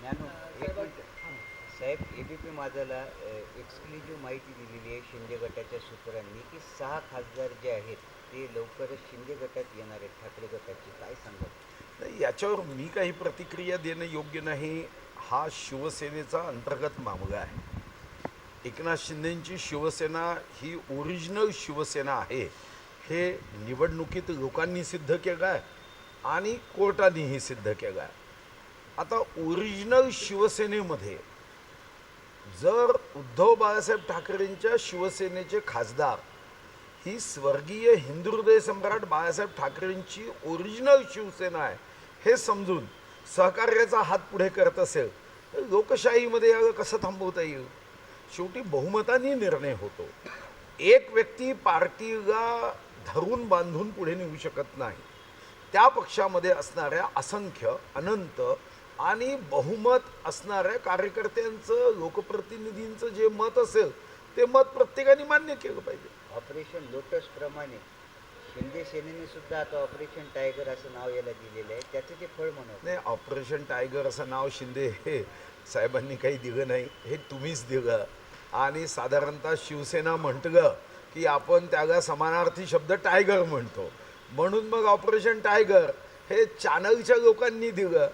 ज्ञानू एक मिनिट. साहेब A B P माझाला एक्सक्लुझिव्ह माहिती दिलेली आहे शिंदे गटाच्या सूत्रांनी की सहा खासदार जे आहेत ते लवकरच शिंदे गटात येणार आहेत. ठाकरे गटाची काय सांगत नाही याच्यावर मी काही प्रतिक्रिया देणं योग्य नाही. हा शिवसेनेचा अंतर्गत मामला आहे. एकनाथ शिंदेंची शिवसेना ही ओरिजिनल शिवसेना आहे. हे निवडणुकीत लोकांनी सिद्ध केलं आहे आणि कोर्टानेही सिद्ध केलं आहे. आता ओरिजिनल शिवसेनेमध्ये जर उद्धव बाळासाहेब ठाकरेंच्या शिवसेनेचे खासदार ही स्वर्गीय हिंदू हृदय सम्राट बाळासाहेब ठाकरेंची ओरिजिनल शिवसेना आहे हे समजून सहकार्याचा हात पुढे करत असेल तर लोकशाहीमध्ये याला कसं थांबवता येईल? शेवटी बहुमताने निर्णय होतो. एक व्यक्ती पार्टीला धरून बांधून पुढे नेऊ शकत नाही. त्या पक्षामध्ये असणाऱ्या असंख्य अनंत आणि बहुमत असणाऱ्या कार्यकर्त्यांचं लोकप्रतिनिधींचं जे मत असेल ते मत प्रत्येकाने मान्य केलं पाहिजे. ऑपरेशन लोटस प्रमाणे शिंदे सेनेने सुद्धा आता ऑपरेशन टायगर असं नाव याला दिलेलं आहे. त्याचं ते फळ म्हणत नाही ऑपरेशन टायगर असं नाव शिंदे हे साहेबांनी काही दिलं नाही हे तुम्हीच दिलं. आणि साधारणतः शिवसेना म्हटलं की आपण त्याला समानार्थी शब्द टायगर म्हणतो. म्हणून मग ऑपरेशन टायगर हे चॅनलच्या लोकांनी दिलं.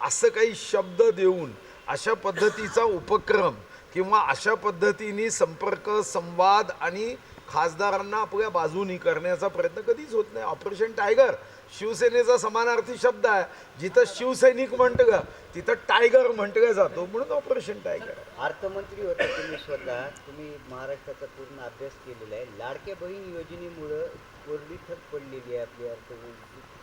असं काही शब्द देऊन अशा पद्धतीचा उपक्रम किंवा अशा पद्धतीने संपर्क संवाद आणि खासदारांना आपल्या बाजूनी करण्याचा प्रयत्न कधीच होत नाही. ऑपरेशन टायगर शिवसेनेचा समानार्थी शब्द आहे. जिथं शिवसैनिक म्हटलं तिथं टायगर म्हटलं जातो. म्हणून ऑपरेशन टायगर अर्थमंत्री होता तुम्ही स्वतः. तुम्ही महाराष्ट्राचा पूर्ण अभ्यास केलेला आहे. लाडक्या बहीण योजनेमुळं कोरडी ठक पडलेली आहे आपली अर्थ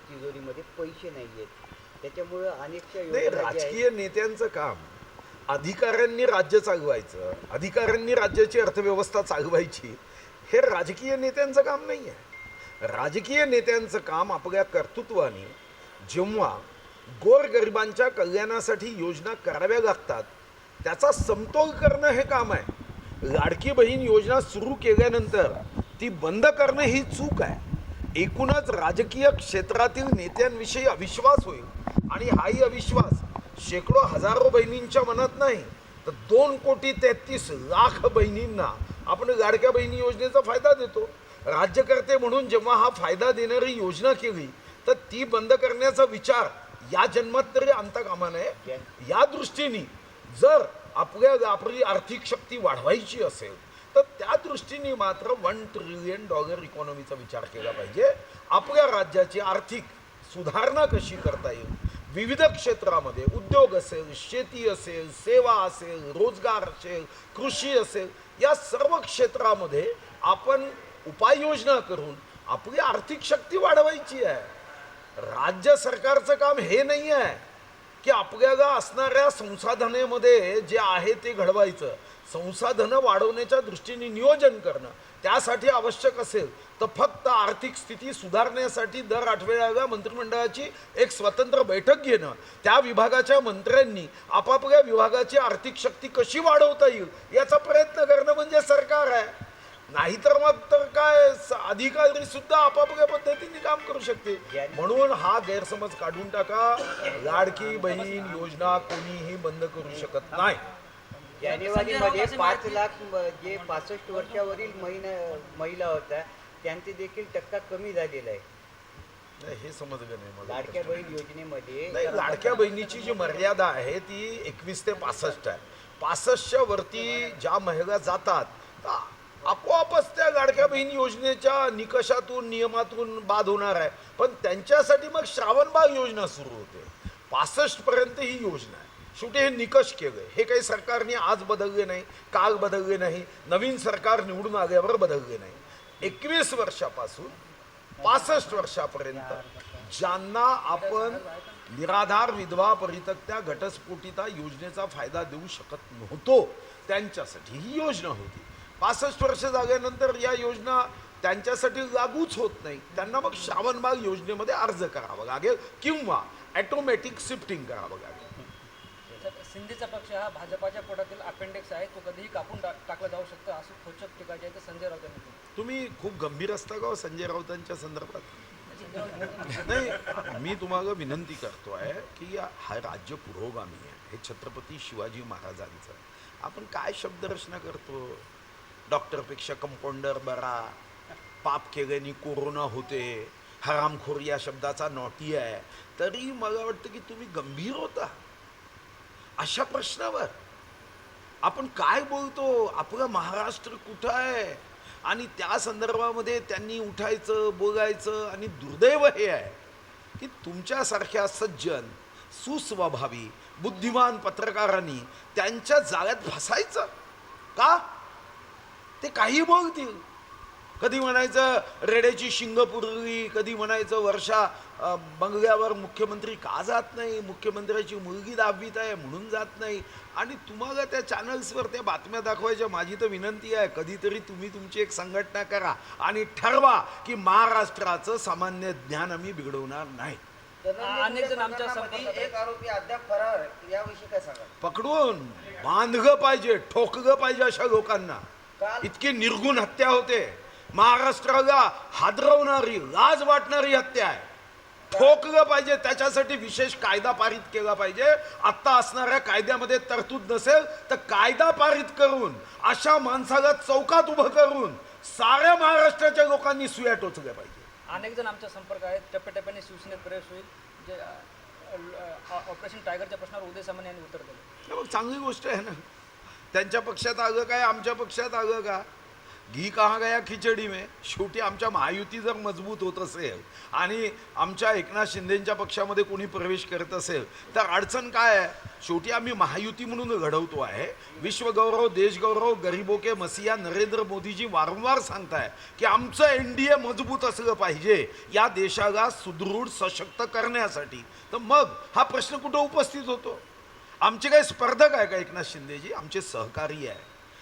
तिजोरीमध्ये पैसे नाही आहेत त्याच्यामुळं अनेकशा नाही योजना ज्या आहेत राजकीय नेत्यांचं काम. अधिकाऱ्यांनी राज्य चालवायचं अधिकाऱ्यांनी राज्याची अर्थव्यवस्था चालवायची हे राजकीय नेत्यांचं काम नाही आहे राजकीय नेत्यांचं काम आपल्या कर्तृत्वाने जेव्हा गोरगरिबांच्या कल्याणासाठी योजना कराव्या लागतात त्याचा समतोल करणं हे काम आहे. लाडकी बहीण योजना सुरू केल्यानंतर ती बंद करणं ही चूक आहे. एकूणच राजकीय क्षेत्रातील नेत्यांविषयी अविश्वास होईल. आणि हाही अविश्वास. शेकडो हजारो बहिणींच्या मनात नाही तर दोन कोटी तेहतीस लाख बहिणींना आपण लाडक्या बहिणी योजनेचा फायदा देतो. राज्यकर्ते म्हणून जेव्हा हा फायदा देणारी योजना केली तर ती बंद करण्याचा विचार या जन्मात तरी आणता कामा नये या दृष्टीने जर आपल्या आपली आर्थिक शक्ती वाढवायची असेल तर त्या दृष्टीने मात्र वन ट्रिलियन डॉलर इकॉनॉमीचा विचार केला पाहिजे. आपल्या राज्याची आर्थिक सुधारणा कशी करता येईल? विविध क्षेत्रामध्ये उद्योग असेल शेती असेल सेवा असेल रोजगार असेल कृषी असेल या सर्व क्षेत्रामध्ये आपण उपाययोजना करून आपली आर्थिक शक्ती वाढवायची आहे. राज्य सरकारचं काम हे नाही आहे की आपल्याला असणाऱ्या संसाधनेमध्ये जे आहे ते घडवायचं. संसाधनं वाढवण्याच्या दृष्टीने नियोजन करणं त्यासाठी आवश्यक असेल तर फक्त आर्थिक स्थिती सुधारण्यासाठी दर आठवड्याला मंत्रिमंडळाची एक स्वतंत्र बैठक घेणं. त्या विभागाच्या मंत्र्यांनी आपापल्या विभागाची आर्थिक शक्ती कशी वाढवता येईल याचा प्रयत्न करणं म्हणजे सरकार आहे. नाहीतर मग तर काय अधिकारी सुद्धा आपापल्या पद्धतीने काम करू शकते. म्हणून हा गैरसमज काढून टाका. लाडकी बहीण योजना कोणीही बंद करू शकत नाही. जानेवारीमध्ये पाच लाख जे पासष्ट वर्षावरील महिना महिला होत्या त्यांचे देखील टक्का कमी झालेला आहे. नाही, हे समजलं नाही मला. लाडक्या बहीण योजनेमध्ये नाही लाडक्या बहिणीची जी मर्यादा आहे ती एकवीस ते पासष्ट आहे. पासष्टच्या वरती ज्या महिला जातात तर आपोआपच त्या लाडक्या बहीण योजनेच्या निकषातून नियमातून बाद होणार आहे. पण त्यांच्यासाठी मग श्रावणबाग योजना सुरू होते. पासष्ट पर्यंत ही योजना आहे. शेवटी हे निकष केले हे काही सरकारने आज बदलले नाही काल बदलले नाही नवीन सरकार निवडून आल्यावर बदलले नाही. एकवीस वर्षापासून पासष्ट वर्षापर्यंत ज्यांना आपण निराधार विधवा परितक्त्या घटस्फोटिता योजनेचा फायदा देऊ शकत नव्हतो त्यांच्यासाठी ही योजना होती. पासष्ट वर्ष झाल्यानंतर या योजना त्यांच्यासाठी लागूच होत नाही. त्यांना मग श्रावणबाग योजनेमध्ये अर्ज करावा लागेल किंवा ॲटोमॅटिक शिफ्टिंग करावं लागेल. शिंदेचा पक्ष हा भाजपाच्या पोटातील अपेंडिक्स आहे. तो कधीही कापून टाक टाकला जाऊ शकतो असं खोचक टीका जी आहे ते संजय राऊत यांनी केली. तुम्ही खूप गंभीर असता का हो संजय राऊतांच्या संदर्भात? नाही मी तुम्हाला विनंती करतो आहे की या- हा राज्य पुरोगामी आहे. हे छत्रपती शिवाजी महाराजांचं. आहे. आपण काय शब्दरचना करतो? डॉक्टरपेक्षा कंपाऊंडर बरा पाप केल्याने कोरोना होते हरामखोर या शब्दाचा नॉटी आहे. तरी मला वाटतं की तुम्ही गंभीर होता. अशा प्रश्नावर. आपण काय बोलतो? आपलं महाराष्ट्र कुठं आहे? आणि त्या संदर्भामध्ये त्यांनी उठायचं बोलायचं आणि दुर्दैव हे आहे की तुमच्यासारख्या सज्जन सुस्वभावी बुद्धिमान पत्रकारांनी त्यांच्या जाळ्यात फसायचं का? ते काही बोलतील. कधी म्हणायचं रेड्याची शिंग पुरली कधी म्हणायचं वर्षा बंगल्यावर मुख्यमंत्री का जात नाही मुख्यमंत्र्याची मुलगी दहावीत आहे म्हणून जात नाही. आणि तुम्हाला त्या चॅनल्सवर त्या बातम्या दाखवायच्या माझी तर विनंती आहे कधीतरी तुम्ही तुमची एक संघटना करा आणि ठरवा की महाराष्ट्राचं सामान्य ज्ञान आम्ही बिघडवणार नाही. अनेक जण आमच्या प्रकरणामध्ये संपर्कात एक आरोपी अद्याप फरार आहे. याविषयी काय सांगा पकडून बांधलं पाहिजे ठोकलं पाहिजे अशा लोकांना. इतकी निर्गुण हत्या होते. महाराष्ट्राला हादरवणारी लाज वाटणारी हत्या आहे. ठोकलं पाहिजे त्याच्यासाठी विशेष कायदा पारित केला पाहिजे. आत्ता असणाऱ्या कायद्यामध्ये तरतूद नसेल तर कायदा पारित करून अशा माणसाला चौकात उभं करून साऱ्या महाराष्ट्राच्या लोकांनी सुया टोचल्या पाहिजे. अनेक जण आमच्या संपर्क आहेत. टप्प्याटप्प्याने शिवसेनेत प्रवेश होईल. जे ऑपरेशन टायगरच्या प्रश्नावर उदय सामंत यांनी उत्तर दिलं. मग चांगली गोष्ट आहे ना. त्यांच्या पक्षात आलं काय आमच्या पक्षात आलं का? घी कहा गया खिचडी में? शेवटी आमच्या महायुती जर मजबूत होत असेल आणि आमच्या एकनाथ शिंदेच्या पक्षामध्ये कोणी प्रवेश करत असेल तर अडचण काय आहे? शेवटी आम्ही महायुती म्हणून घडवतो आहे. विश्वगौरव देशगौरव गरीबोके मसिया नरेंद्र मोदीजी वारंवार सांगताय की आमचं एन डी ए मजबूत असलं पाहिजे या देशाला सुदृढ सशक्त करण्यासाठी. तर मग हा प्रश्न कुठं उपस्थित होतो? आमचे काही स्पर्धक आहे का एकनाथ शिंदेजी? आमचे सहकारी आहे.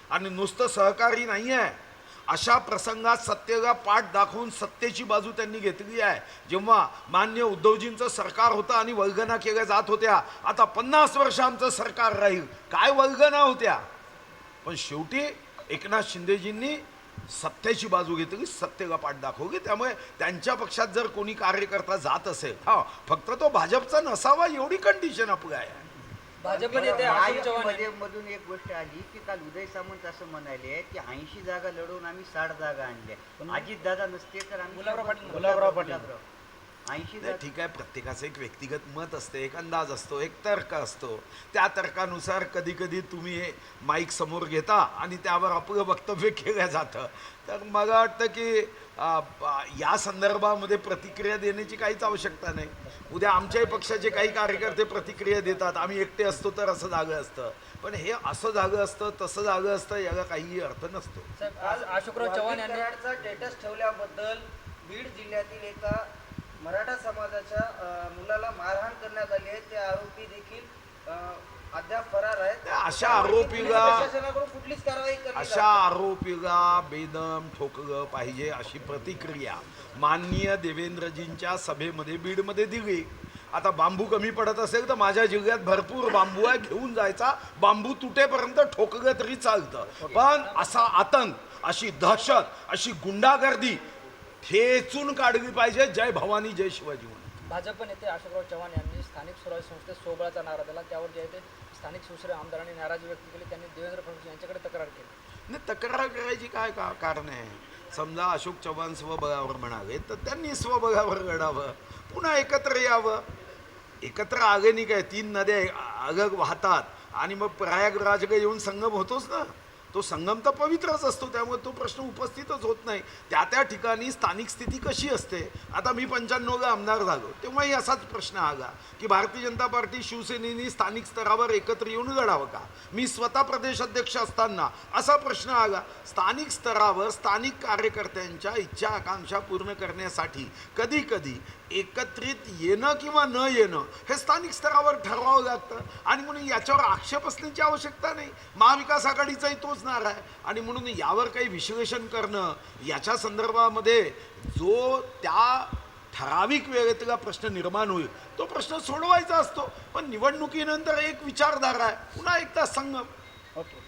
आणि नुसतं सहकारी नाही आहे अशा प्रसंगात सत्तेला पाठ दाखवून सत्तेची बाजू त्यांनी घेतली आहे. जेव्हा मान्य उद्धवजींचं सरकार होतं आणि वल्गना केल्या जात होत्या आता पन्नास वर्ष आमचं सरकार राहील. काय वल्गना होत्या? पण शेवटी एकनाथ शिंदेजींनी सत्तेची बाजू घेतली सत्तेला पाठ दाखवली. त्यामुळे त्यांच्या पक्षात जर कोणी कार्यकर्ता जात असेल हा फक्त तो भाजपचा नसावा एवढी कंडिशन आपलं आहे. भाजप नेते अशोक चव्हाणमध्ये मधून एक गोष्ट आली की काल उदय सामंत असं म्हणाले की ऐंशी जागा लढवून आम्ही साठ जागा आणल्या. अजित दादा नसते तर आम्ही गुलाबराव पाटील. गुलाबराव पाटील. ऐंशी नाही, ठीक आहे प्रत्येकाचं एक व्यक्तिगत मत असते एक अंदाज असतो एक तर्क असतो. त्या तर्कानुसार कधी कधी तुम्ही हे माईक समोर घेता आणि त्यावर आपलं वक्तव्य केलं जातं. तर मला वाटतं की आ, या संदर्भामध्ये प्रतिक्रिया देण्याची काहीच आवश्यकता नाही. उद्या आमच्याही पक्षाचे काही कार्यकर्ते प्रतिक्रिया देतात आम्ही एकटे असतो तर असं झालं असतं. पण हे असं झालं असतं तसं झालं असतं याला काही अर्थ नसतो. आज अशोकराव चव्हाण यांनी स्टेटस ठेवल्याबद्दल बीड जिल्ह्यातील एका मराठा समाजाच्या मुलाला मारहाण करण्यात आली आहे. ते आरोपी देखील अद्याप फरार आहेत. अशा आरोपीला प्रशासनाकडून कुठलीच कारवाई करण्यात अशा आरोपीला बेदम ठोकलं पाहिजे अशी प्रतिक्रिया माननीय देवेंद्रजींच्या सभेमध्ये बीडमध्ये दिली. आता बांबू कमी पडत असेल तर माझ्या जिल्ह्यात भरपूर बांबू आहे. घेऊन जायचा. बांबू तुटेपर्यंत ठोकलं तरी चालतं. पण असा आतंक अशी दहशत अशी गुंडागर्दी ठेचून काढली पाहिजे. जय भवानी जय शिवाजी म्हणून. भाजप नेते अशोकराव चव्हाण यांनी स्थानिक स्वराज्य संस्थेत सोबळाचा नारा दिला. त्यावर जे आहे ते स्थानिक शिवसेना आमदारांनी नाराजी व्यक्त केली. त्यांनी देवेंद्र फडणवीस यांच्याकडे तक्रार केली. नाही तक्रार करायची काय का कारण आहे? समजा अशोक चव्हाण स्वबळावर म्हणाले तर त्यांनी स्वबळावर लढावं. पुन्हा एकत्र यावं. एकत्र आगे नाही काय तीन नद्या आगग वाहतात. आणि मग प्रयागराजला येऊन संगम होतोच ना? तो संगम तर पवित्रच असतो त्यामुळे तो प्रश्न उपस्थितच होत नाही. त्या त्या ठिकाणी स्थानिक स्थिती कशी असते? आता मी पंच्याण्णवला आमदार झालो तेव्हाही असाच प्रश्न आला की भारतीय जनता पार्टी शिवसेनेनी स्थानिक स्तरावर एकत्र येऊन लढावं का? मी स्वतः प्रदेश अध्यक्ष असताना असा प्रश्न आला स्थानिक स्तरावर स्थानिक कार्यकर्त्यांच्या इच्छा आकांक्षा पूर्ण करण्यासाठी कधी कधी एकत्रित येणं किंवा न येणं हे स्थानिक स्तरावर ठरवावं लागतं. आणि म्हणून याच्यावर आक्षेप असण्याची आवश्यकता नाही. महाविकास आघाडीचाही तोच नारा आहे. आणि म्हणून यावर काही विश्लेषण करणं याच्या संदर्भामध्ये जो त्या ठराविक वेळेतला प्रश्न निर्माण होईल तो प्रश्न सोडवायचा असतो. पण निवडणुकीनंतर एक विचारधारा आहे. पुन्हा एकदा संगम. ओके